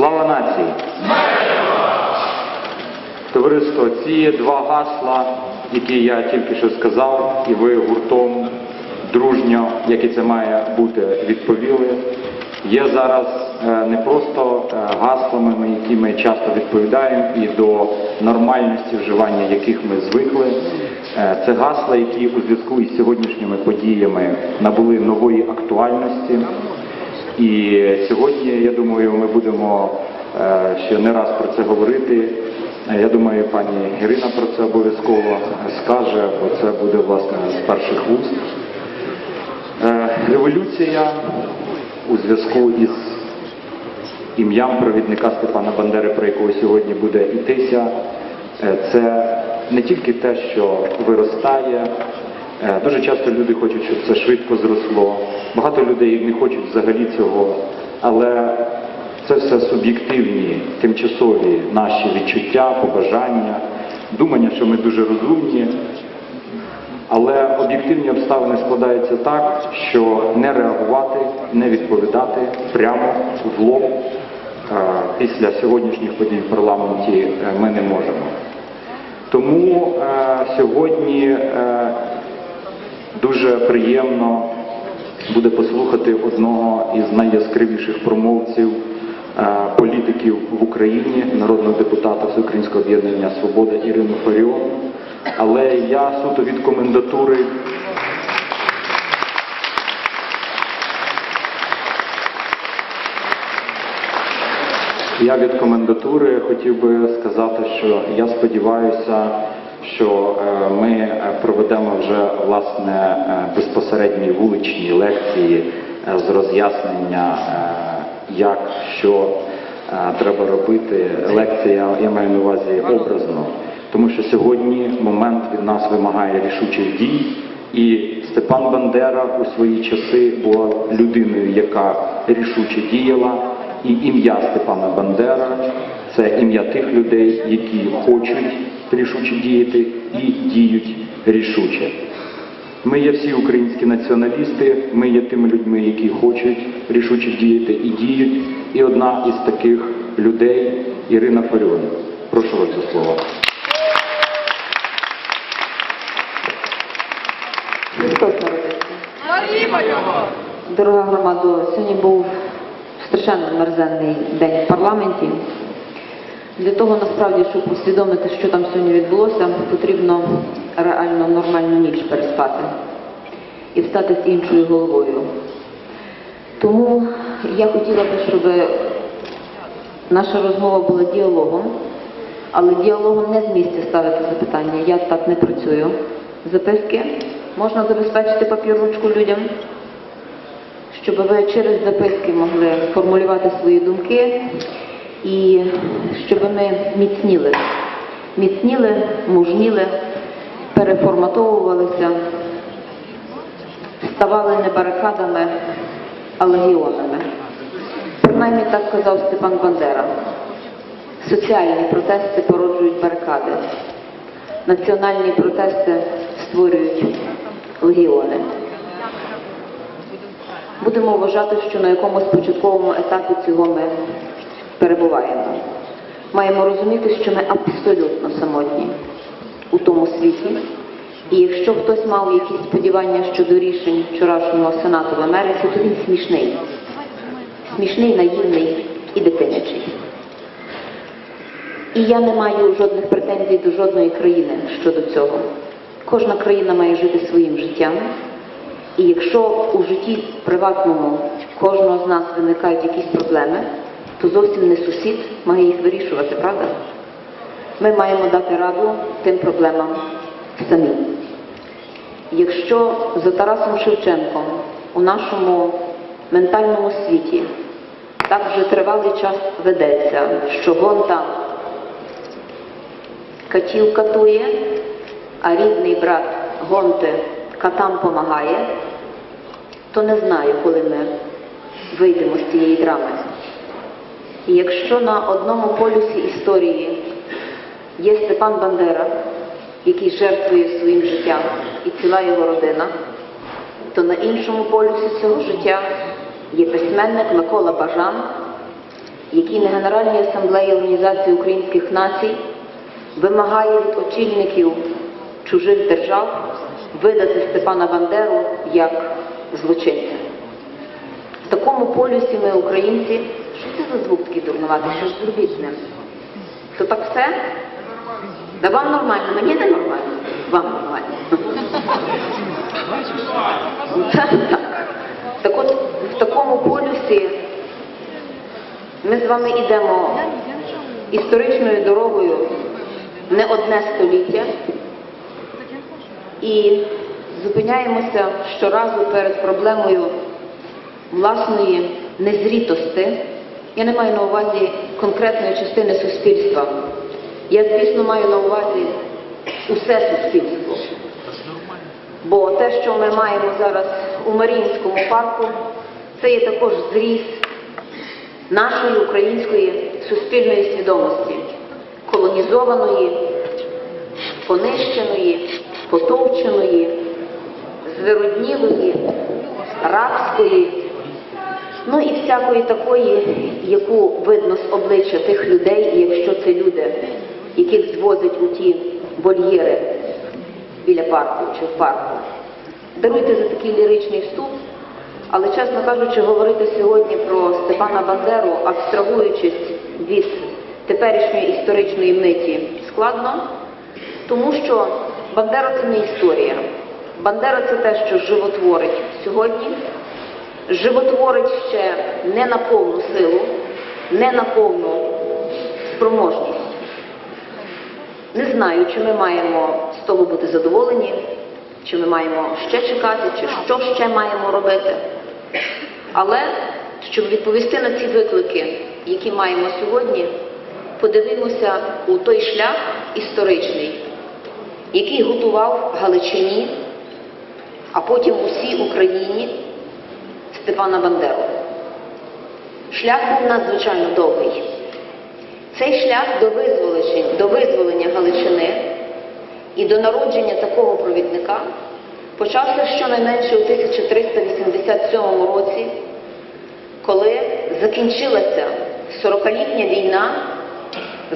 Слава нації! Товариство, ці два гасла, які я тільки що сказав, і ви гуртом дружньо, як і це має бути, відповіли, є зараз е, не просто е, гаслами, на які ми часто відповідаємо, і до нормальності вживання яких ми звикли. Е, Це гасла, які у зв'язку із сьогоднішніми подіями набули нової актуальності. І сьогодні, я думаю, ми будемо е, ще не раз про це говорити. Я думаю, пані Ірина про це обов'язково скаже, бо це буде власне з перших вуст. Е, Революція у зв'язку із ім'ям провідника Степана Бандери, про якого сьогодні буде йтися, е, це не тільки те, що виростає. Е, Дуже часто люди хочуть, щоб це швидко зросло. Багато людей не хочуть взагалі цього, але це все суб'єктивні, тимчасові наші відчуття, побажання, думання, що ми дуже розумні. Але об'єктивні обставини складаються так, що не реагувати, не відповідати прямо в лоб е, після сьогоднішніх подій в парламенті е, ми не можемо. Тому сьогодні дуже приємно буде послухати одного із найяскравіших промовців е, політиків в Україні, народного депутата Всеукраїнського об'єднання Свобода Ірину Фаріон. Але я суто від комендатури Я від комендатури хотів би сказати, що я сподіваюся, що е, ми е, проведемо вже власне е, безпосередні вуличні лекції з роз'яснення, як що треба робити. Лекція я маю на увазі образно, тому що сьогодні момент від нас вимагає рішучих дій. І Степан Бандера у свої часи була людиною, яка рішуче діяла. І ім'я Степана Бандера це ім'я тих людей, які хочуть рішуче діяти і діють рішуче. Ми є всі українські націоналісти, ми є тими людьми, які хочуть рішуче діяти і діють. І одна із таких людей Ірина Фаріон. Прошу вас. Славімо його! Дорога громадо, сьогодні був страшенно мерзенний день в парламенті. Для того насправді, щоб усвідомити, що там сьогодні відбулося, потрібно реально нормальну ніч переспати і встати з іншою головою. Тому я хотіла би, щоб наша розмова була діалогом, але діалогом не з місця ставити запитання. Я так не працюю. Записки можна забезпечити папірнучку людям, щоб ви через записки могли формулювати свої думки і щоб ми міцніли, міцніли, мужніли, переформатовувалися, ставали не барикадами, а легіонами. Принаймні так сказав Степан Бандера. Соціальні протести породжують барикади, національні протести створюють легіони. Будемо вважати, що на якомусь початковому етапі цього ми перебуваємо. Маємо розуміти, що ми абсолютно самотні у тому світі. І якщо хтось мав якісь сподівання щодо рішень вчорашнього Сенату в Америці, то він смішний. Смішний, наївний і дитинячий. І я не маю жодних претензій до жодної країни щодо цього. Кожна країна має жити своїм життям. І якщо у житті приватному кожного з нас виникають якісь проблеми, то зовсім не сусід має їх вирішувати, правда? Ми маємо дати раду тим проблемам самі. Якщо за Тарасом Шевченком у нашому ментальному світі так вже тривалий час ведеться, що гонта катів катує, а рідний брат гонти катам помагає, то не знаю, коли ми вийдемо з цієї драми. І якщо на одному полюсі історії є Степан Бандера, який жертвує своїм життям, і ціла його родина, то на іншому полюсі цього життя є письменник Микола Бажан, який на Генеральній асамблеї Організації Українських Націй вимагає від очільників чужих держав видати Степана Бандеру як злочинця. В такому полюсі ми, українці, що це за звук такий дурнуватий, що ж зробіть з ним? То так все? Да вам нормально, мені не нормально. Вам нормально. Так. Так от в такому полюсі ми з вами йдемо історичною дорогою не одне століття і зупиняємося щоразу перед проблемою власної незрітости. Я не маю на увазі конкретної частини суспільства. Я, звісно, маю на увазі усе суспільство. Бо те, що ми маємо зараз у Маріїнському парку, це є також зріз нашої української суспільної свідомості, колонізованої, понищеної, потовченої, звироднілої, рабської, ну і всякої такої, яку видно з обличчя тих людей, якщо це люди, яких звозять у ті вольєри біля парку чи в парку. Даруйте за такий ліричний вступ, але, чесно кажучи, говорити сьогодні про Степана Бандеру, абстрагуючись від теперішньої історичної миті, складно, тому що Бандера це не історія. Бандера це те, що животворить сьогодні, животворить ще не на повну силу, не на повну спроможність. Не знаю, чи ми маємо з того бути задоволені, чи ми маємо ще чекати, чи що ще маємо робити. Але щоб відповісти на ці виклики, які маємо сьогодні, подивимося у той шлях історичний, який готував Галичині, а потім усій Україні Степана Бандеру. Шлях був надзвичайно довгий. Цей шлях до визволення, до визволення Галичини і до народження такого провідника почався щонайменше у 1387 році, коли закінчилася 40-літня війна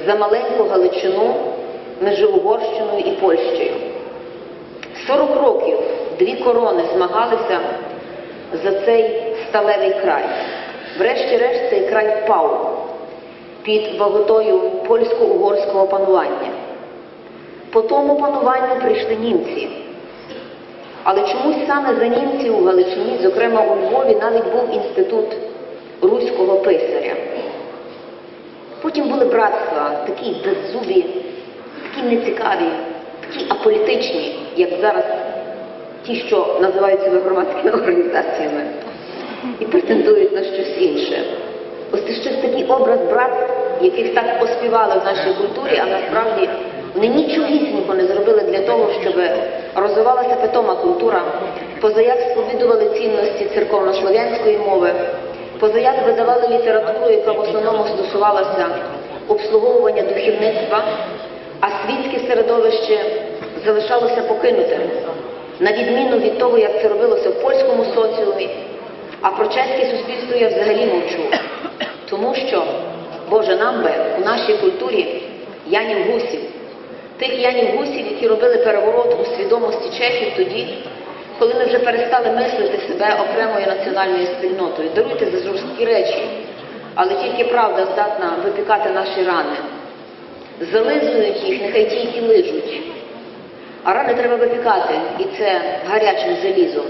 за маленьку Галичину між Угорщиною і Польщею. 40 років дві корони змагалися за цей сталевий край. Врешті-решт цей край впав під ваготою польсько-угорського панування. По тому пануванню прийшли німці. Але чомусь саме за німців у Галичині, зокрема у Львові, навіть був інститут руського писаря. Потім були братства, такі беззубі, такі нецікаві, такі аполітичні, як зараз ті, що називають себе громадськими організаціями, і претендують на щось інше. Ось це щось такий образ братств, яких так поспівали в нашій культурі, а насправді вони нічогісінько не зробили для того, щоб розвивалася питома культура, позаяк сповідували цінності церковнослов'янської мови, позаяк видавали літературу, яка в основному стосувалася обслуговування духовництва, а світське середовище залишалося покинутим, на відміну від того, як це робилося в польському соціумі. А про чеське суспільство я взагалі мовчу. Тому що, Боже, нам би у нашій культурі Янів Гусів, тих Янів Гусів, які робили переворот у свідомості чехів тоді, коли ми вже перестали мислити себе окремою національною спільнотою. Даруйте за жорсткі речі, але тільки правда здатна випікати наші рани. Зализують їх, нехай ті, які лижуть. А рани треба випікати, і це гарячим залізом.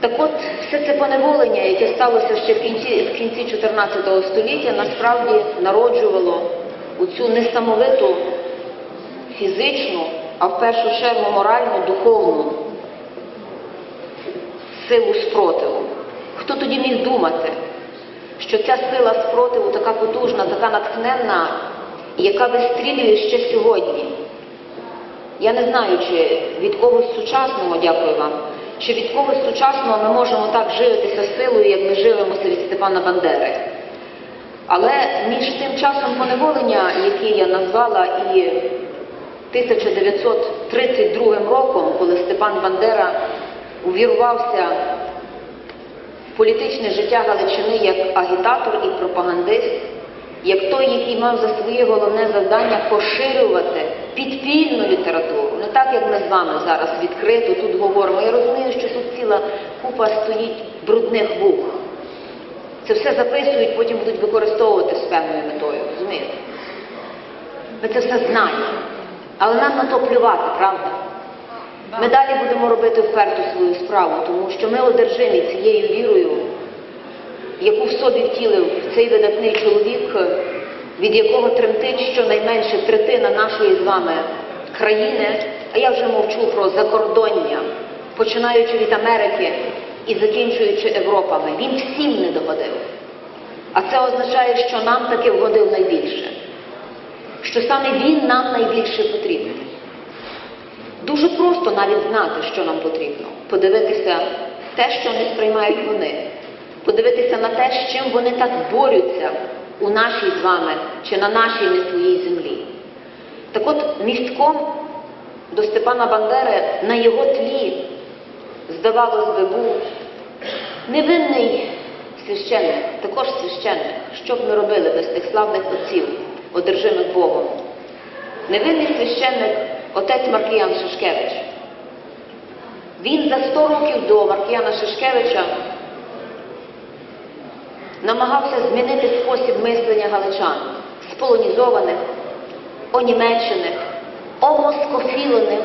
Так от, все це поневолення, яке сталося ще в кінці, в кінці 14 століття, насправді народжувало у цю несамовиту фізичну, а в першу чергу моральну, духовну силу спротиву. Хто тоді міг думати, що ця сила спротиву така потужна, така натхненна, яка вистрілює ще сьогодні? Я не знаю, чи від когось сучасного, дякую вам, чи від когось сучасного ми можемо так живитися силою, як ми живемося від Степана Бандери. Але між тим часом поневолення, який я назвала, і 1932 роком, коли Степан Бандера увірвався політичне життя Галичини як агітатор і пропагандист, як той, який мав за своє головне завдання поширювати підпільну літературу, не так, як ми з вами зараз відкрито тут говоримо. Я розумію, що тут ціла купа стоїть брудних вух. Це все записують, потім будуть використовувати з певною метою, розумієте? Ми це все знаємо. Але нам на то плювати, правда? Ми далі будемо робити вперту свою справу, тому що ми одержимі цією вірою, яку в собі втілив цей видатний чоловік, від якого тремтить щонайменше третина нашої з вами країни, а я вже мовчу про закордоння, починаючи від Америки і закінчуючи Європами. Він всім не догодив. А це означає, що нам таки вгодив найбільше, що саме він нам найбільше потрібен. Дуже просто навіть знати, що нам потрібно, подивитися те, що не сприймають вони, подивитися на те, з чим вони так борються у нашій з вами чи на нашій не своїй землі. Так от містком до Степана Бандери на його тлі, здавалось би, був невинний священник, також священник, що б ми робили без тих славних отців, одержимих Богом. Невинний священник отець Маркіян Шишкевич. Він за 100 років до Маркіяна Шишкевича намагався змінити спосіб мислення галичан, сполонізованих, онімечених, омоскофілених,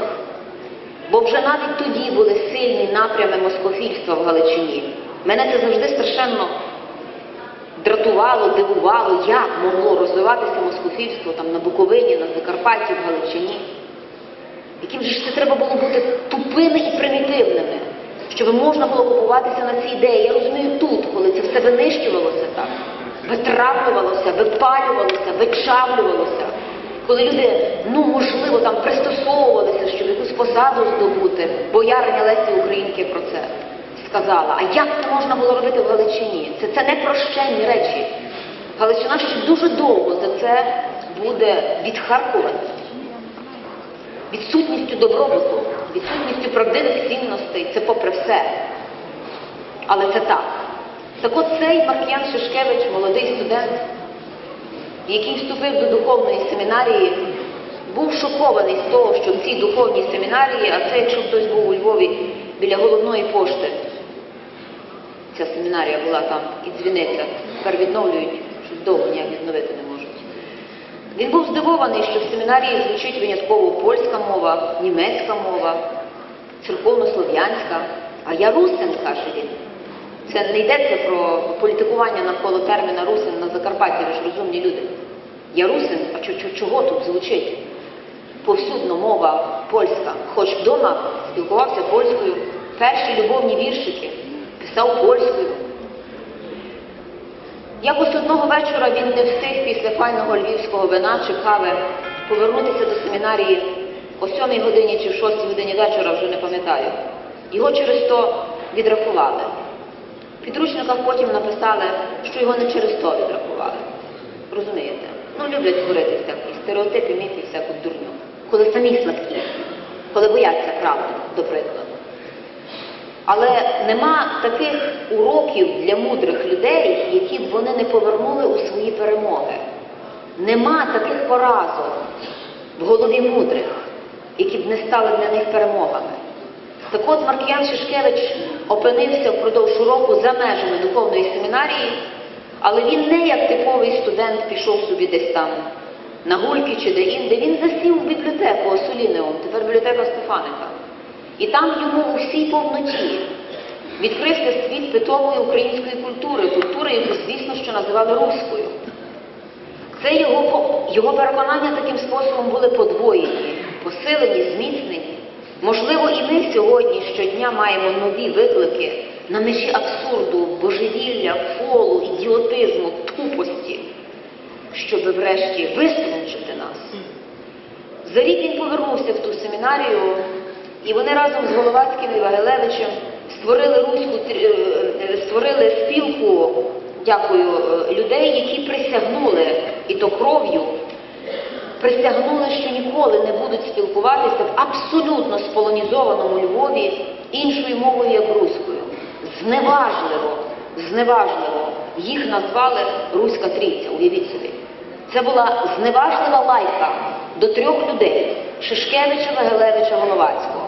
бо вже навіть тоді були сильні напрями москофільства в Галичині. Мене це завжди страшенно дратувало, дивувало, як могло розвиватися москофільство там на Буковині, на Закарпатті, в Галичині. Яким же ж це треба було бути тупими і примітивними, щоб можна було купуватися на ці ідеї. Я розумію тут, коли це все винищувалося так, витравлювалося, випалювалося, вичавлювалося, коли люди, ну можливо, там пристосовувалися, щоб якусь посаду здобути. Бояриня Лесі Українки про це сказала. А як це можна було робити в Галичині? Це, це не прощенні речі. Галичина ще дуже довго за це буде відхаркувати відсутністю добробуту, відсутністю правдивих цінностей, це попри все. Але це так. Так от цей Маркіян Шишкевич, молодий студент, який вступив до духовної семінарії, був шокований з того, що в цій духовній семінарії, а це якщо хтось був у Львові біля головної пошти, ця семінарія була там і дзвіниця, тепер відновлюють, щось довго ніяк відновити. Він був здивований, що в семінарії звучить винятково польська мова, німецька мова, церковнослов'янська, а я русин, каже він. Це не йдеться про політикування навколо терміна русин на Закарпатті, ви ж розумні люди. Я русин, а чо- чо- чого тут звучить? Повсюдно мова польська, хоч вдома спілкувався польською, перші любовні віршики писав польською. Якось одного вечора він не встиг після файного львівського вина чи кави повернутися до семінарії о сьомій годині чи в шостій годині вечора, вже не пам'ятаю. Його через то відрахували. В підручниках потім написали, що його не через то відрахували. Розумієте? Ну, люблять створити всякі стереотипи, міфи, всяку дурню. Коли самі слабкі, коли бояться правди, до прикладу. Але нема таких уроків для мудрих людей, які б вони не повернули у свої перемоги. Нема таких поразок в голові мудрих, які б не стали для них перемогами. Так от Маркіян Шишкевич опинився впродовж року за межами духовної семінарії, але він не як типовий студент пішов собі десь там на гульки чи де інде. Він засів в бібліотеку Осолінеум, тепер бібліотека Стефаника. І там йому у всій повноті відкрився світ питомої української культури, культури, яку, звісно, що називали руською. Це його, його переконання таким способом були подвоєні, посилені, зміцнені. Можливо, і ми сьогодні щодня маємо нові виклики на межі абсурду, божевілля, фолу, ідіотизму, тупості, щоб врешті виструнчити нас. За рік він повернувся в ту семінарію, і вони разом з Головацьким і Вагилевичем створили руську е, створили спілку, дякую, е, людей, які присягнули, і то кров'ю, присягнули, що ніколи не будуть спілкуватися в абсолютно сполонізованому Львові іншою мовою, як руською. Зневажливо зневажливо їх назвали Руська Трійця, уявіть собі. Це була зневажлива лайка до трьох людей Шишкевича, Вагелевича, Головацького.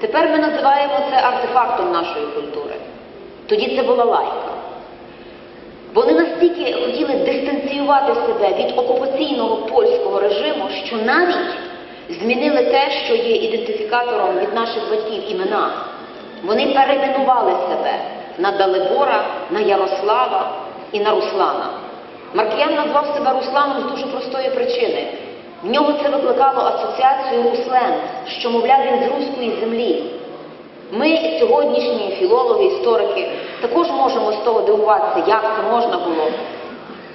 Тепер ми називаємо це артефактом нашої культури. Тоді це була лайка. Вони настільки хотіли дистанціювати себе від окупаційного польського режиму, що навіть змінили те, що є ідентифікатором від наших батьків імена. Вони перейменували себе на Далебора, на Ярослава і на Руслана. Маркіян назвав себе Русланом з дуже простої причини. В нього це викликало асоціацію Руслен, що, мовляв, він з руської землі. Ми, сьогоднішні філологи, історики, також можемо з того дивуватися, як це можна було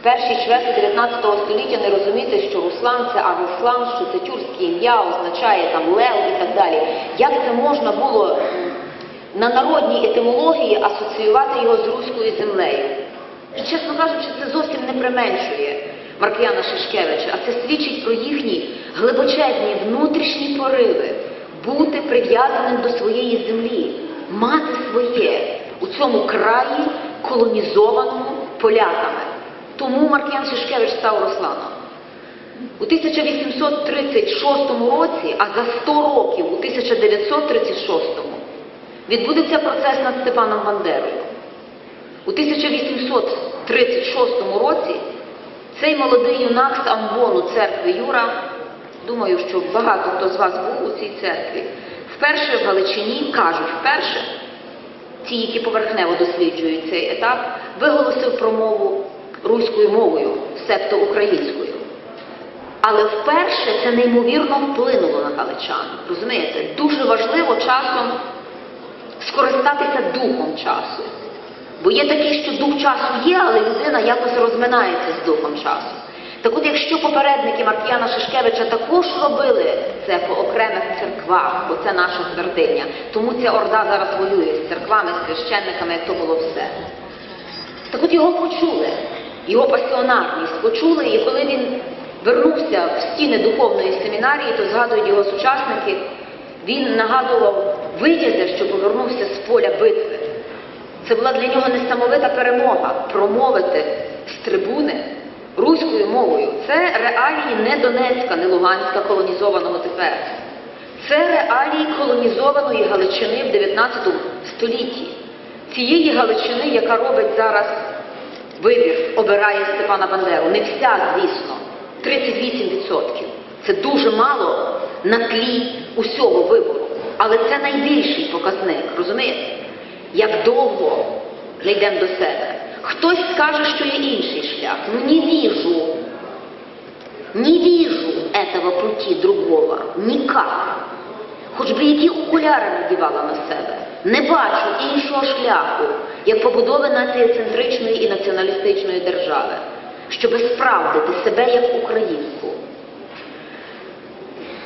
в першій чверті 19 століття не розуміти, що Руслан це Арслан, що це тюркське ім'я, означає там Лев і так далі. Як це можна було на народній етимології асоціювати його з руською землею? І, чесно кажучи, це зовсім не применшує Маркіяна Шишкевича, а це свідчить про їхні глибочезні внутрішні пориви бути прив'язаним до своєї землі, мати своє у цьому краї, колонізованому поляками. Тому Маркіян Шишкевич став Русланом. У 1836 році, а за 100 років у 1936 відбудеться процес над Степаном Бандерою. У 1836 році цей молодий юнак з амбону церкви Юра, думаю, що багато хто з вас був у цій церкві, вперше в Галичині, кажуть, вперше, ті, які поверхнево досліджують цей етап, виголосив промову руською мовою, себто українською. Але вперше це неймовірно вплинуло на галичан. Розумієте, дуже важливо часом скористатися духом часу. Бо є таке, що дух часу є, але людина якось розминається з духом часу. Так от, якщо попередники Маркіяна Шишкевича також робили це по окремих церквах, бо це наша твердиня, тому ця орда зараз воює з церквами, з священниками, як то було все. Так от його почули, його пасіонарність почули, і коли він вернувся в стіни духовної семінарії, то згадують його сучасники, він нагадував витязя, що повернувся з поля битви. Це була для нього несамовита перемога промовити з трибуни руською мовою. Це реалії не Донецька, не Луганська, колонізованого тепер. Це реалії колонізованої Галичини в 19 столітті. Цієї Галичини, яка робить зараз вибір, обирає Степана Бандеру. Не вся, звісно, 38%. Це дуже мало на тлі усього вибору. Але це найбільший показник, розумієте? Як довго не йдемо до себе. Хтось скаже, що є інший шлях. Ну не вижу. Не вижу этого пути другого. Никак. Хоч би які окуляри надівала на себе. Не бачу іншого шляху, як побудови націєцентричної і націоналістичної держави, щоби справдити себе як українку.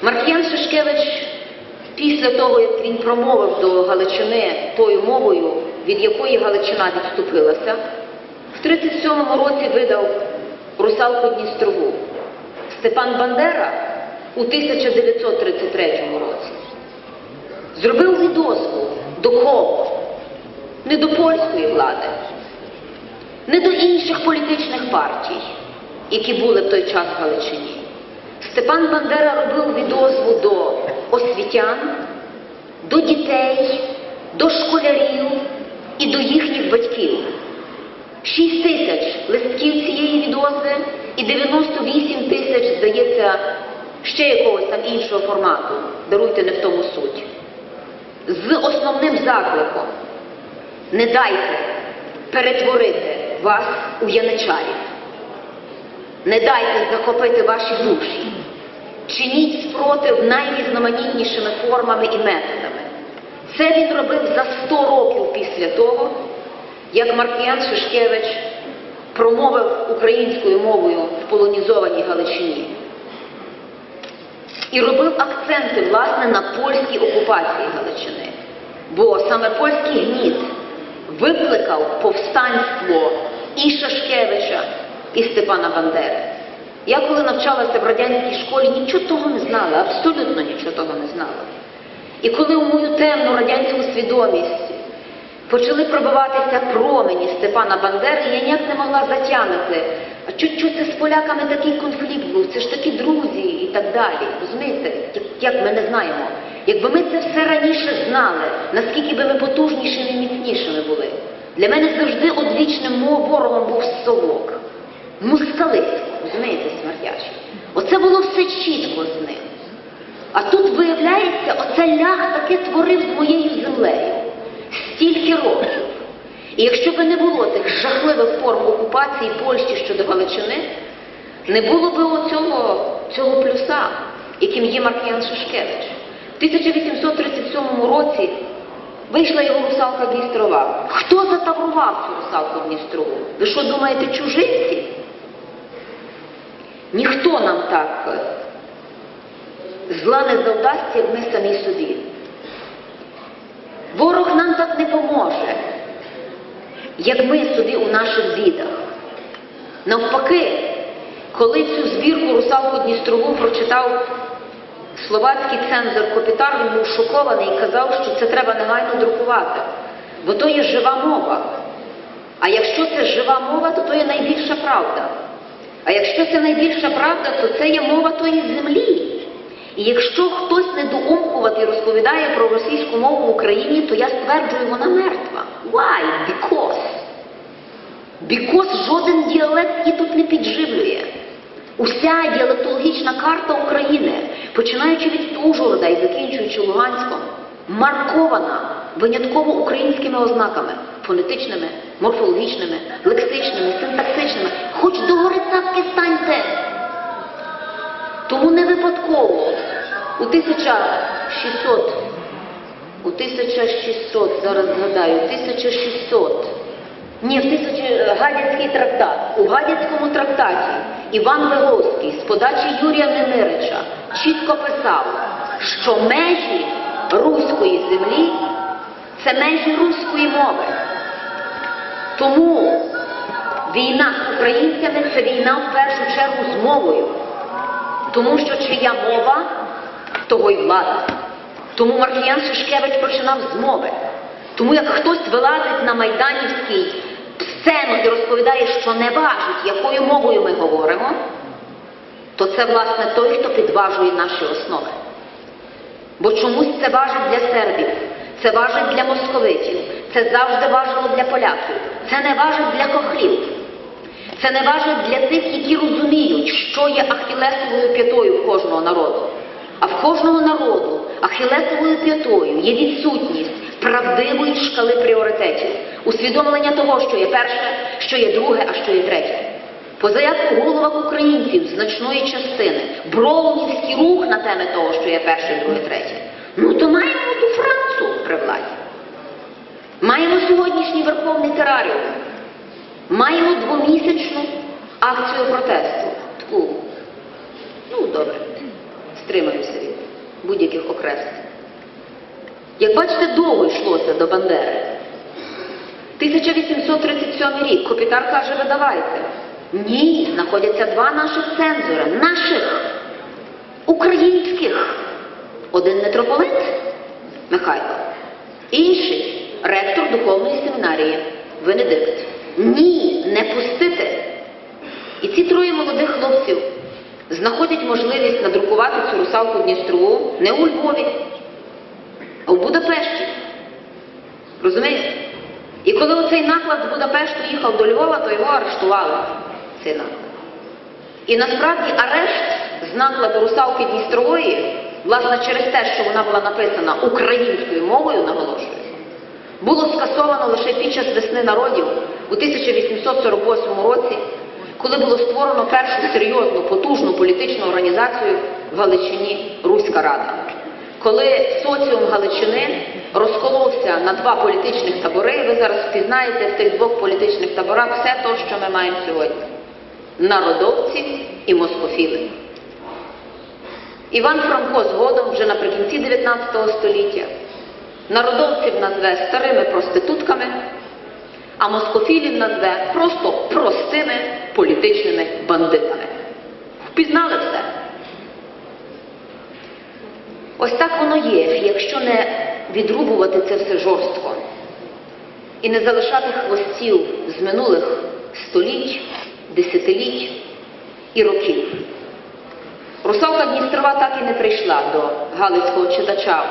Маркіян Шишкевич після того, як він промовив до Галичини тою мовою, від якої Галичина відступилася, в 37-му році видав «Русалку Дністрову». Степан Бандера у 1933 році зробив відозву до кого? Не до польської влади, не до інших політичних партій, які були в той час в Галичині. Степан Бандера робив освітян, до дітей, до школярів і до їхніх батьків. 6 тисяч листків цієї відозви і 98 тисяч, здається, ще якогось там іншого формату. Даруйте не в тому суть. З основним закликом не дайте перетворити вас у яничарів. Не дайте захопити ваші душі. Чиніть спротив найрізноманітнішими формами і методами. Це він робив за 100 років після того, як Маркіян Шишкевич промовив українською мовою в полонізованій Галичині. І робив акценти, власне, на польській окупації Галичини. Бо саме польський гніт викликав повстанство і Шашкевича, і Степана Бандери. Я коли навчалася в радянській школі, нічого того не знала, абсолютно нічого того не знала. І коли у мою темну радянську свідомість почали пробиватися промені Степана Бандери, я ніяк не могла затягнути. А чуть чуть це з поляками такий конфлікт був, це ж такі друзі і так далі. Розумієте, як, ми не знаємо. Якби ми це все раніше знали, наскільки би ми потужнішими і міцнішими були. Для мене завжди одвічним ворогом був совок. Москалисько, розумієте, смертячий. Оце було все чітко з ним. А тут, виявляється, оце лях таки творив з моєю землею. Стільки років. І якщо б не було тих жахливих форм окупації Польщі щодо Галичини, не було б оцього цього плюса, яким є Маркіян Шишкевич. В 1837 році вийшла його русалка Дністрова. Хто затаврував цю русалку Дністрову? Ви що думаєте, чужинці? Ніхто нам так е, зла не завдасть, як ми самі собі. Ворог нам так не поможе, як ми собі у наших бідах. Навпаки, коли цю збірку русалку Дністрову прочитав словацький цензор Копітар, він був шокований і казав, що це треба негайно друкувати, бо то є жива мова. А якщо це жива мова, то то є найбільша правда. А якщо це найбільша правда, то це є мова тої землі. І якщо хтось недоумкуватий розповідає про російську мову в Україні, то я стверджую, вона мертва. Why? Because. Because жоден діалект її тут не підживлює. Уся діалектологічна карта України, починаючи від Ужгорода і закінчуючи Луганськом, маркована винятково українськими ознаками фонетичними, морфологічними, лексичними, синтаксичними. Хоч до гори цапки станьте. Тому не випадково у 1600, у 1600, зараз згадаю, 1600, ні, в 1000, Гадяцький трактат. У Гадяцькому трактаті Іван Виговський з подачі Юрія Немирича чітко писав, що межі руської землі це межі руської мови. Тому війна з українцями це війна в першу чергу з мовою. Тому що чия мова, того й влада. Тому Маркіян Шишкевич починав з мови. Тому як хтось вилазить на майданівський сцену і розповідає, що не важить, якою мовою ми говоримо, то це власне той, хто підважує наші основи. Бо чомусь це важить для сербів, це важить для московитів, це завжди важило для поляків, це не важить для хохлів. Це не важить для тих, які розуміють, що є ахілесовою п'ятою в кожного народу. А в кожного народу ахілесовою п'ятою є відсутність правдивої шкали пріоритетів, усвідомлення того, що є перше, що є друге, а що є третє. Позаяк у головах українців значної частини броунівський рух на теми того, що є перше, друге, третє. Ну то маємо ту Францу при владі. Маємо сьогоднішній верховний тераріум. Маємо двомісячну акцію протесту. Таку, ну добре, стримаюся від будь-яких окреслень. Як бачите, довго йшлося до Бандери. 1837 рік Копітар каже, видавайте. Ні, знаходяться два наших цензори, наших, українських. Один митрополит Михайло, інший ректор духовної семінарії Венедикт. Ні, не пустити. І ці троє молодих хлопців знаходять можливість надрукувати цю русалку Дністрову не у Львові, а в Будапешті. Розумієте? І коли оцей наклад з Будапешту їхав до Львова, то його арештували. Цей наклад. І насправді арешт з накладу русалки Дністрової, власне, через те, що вона була написана українською мовою, наголошую, було скасовано лише під час весни народів у 1848 році, коли було створено першу серйозну, потужну політичну організацію в Галичині Руська Рада. Коли соціум Галичини розколовся на два політичних табори, ви зараз впізнаєте в тих двох політичних таборах все те, що ми маємо сьогодні: народовці і москофіли. Іван Франко згодом, вже наприкінці 19 століття, народовців назве старими проститутками, а москофілів назве просто простими політичними бандитами. Впізнали все? Ось так воно є, якщо не відрубувати це все жорстко. і не залишати хвостів з минулих століть, десятиліть і років. Русалка Дністрова так і не прийшла до Галицького читача